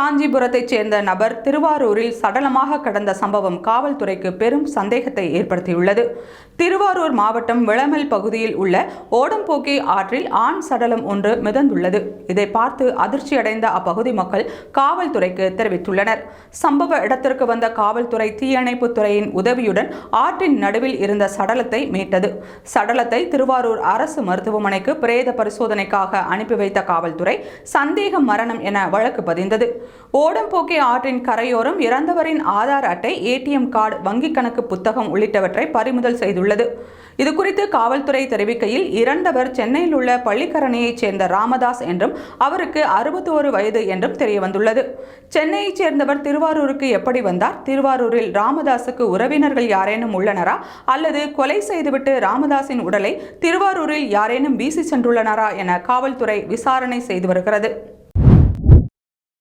காஞ்சிபுரத்தைச் சேர்ந்த நபர் திருவாரூரில் சடலமாக கடந்த சம்பவம் காவல்துறைக்கு பெரும் சந்தேகத்தை ஏற்படுத்தியுள்ளது. திருவாரூர் மாவட்டம் விளமல் பகுதியில் உள்ள ஓடம்போக்கி ஆற்றில் ஆண் சடலம் ஒன்று மிதந்துள்ளது. இதை பார்த்து அதிர்ச்சியடைந்த அப்பகுதி மக்கள் காவல்துறைக்கு தெரிவித்துள்ளனர். சம்பவ இடத்திற்கு வந்த காவல்துறை தீயணைப்புத் துறையின் உதவியுடன் ஆற்றின் நடுவில் இருந்த சடலத்தை மீட்டது. சடலத்தை திருவாரூர் அரசு மருத்துவமனைக்கு பிரேத பரிசோதனைக்காக அனுப்பி வைத்த காவல்துறை சந்தேக மரணம் என வழக்கு பதிந்தது. ஓடம்போக்கி ஆற்றின் கரையோரம் இறந்தவரின் ஆதார் அட்டை ஏடிஎம் கார்டு வங்கிக் கணக்கு புத்தகம் உள்ளிட்டவற்றை பறிமுதல் செய்துள்ளது. இதுகுறித்து காவல்துறை தெரிவிக்கையில் இறந்தவர் சென்னையில் உள்ள பள்ளிக்கரணையைச் சேர்ந்த ராமதாஸ் என்றும் அவருக்கு அறுபத்தோரு வயது என்றும் தெரியவந்துள்ளது. சென்னையைச் சேர்ந்தவர் திருவாரூருக்கு எப்படி வந்தார்? திருவாரூரில் ராமதாஸுக்கு உறவினர்கள் யாரேனும் உள்ளனரா? அல்லது கொலை செய்துவிட்டு ராமதாஸின் உடலை திருவாரூரில் யாரேனும் வீசி சென்றுள்ளனரா என காவல்துறை விசாரணை செய்து வருகிறது.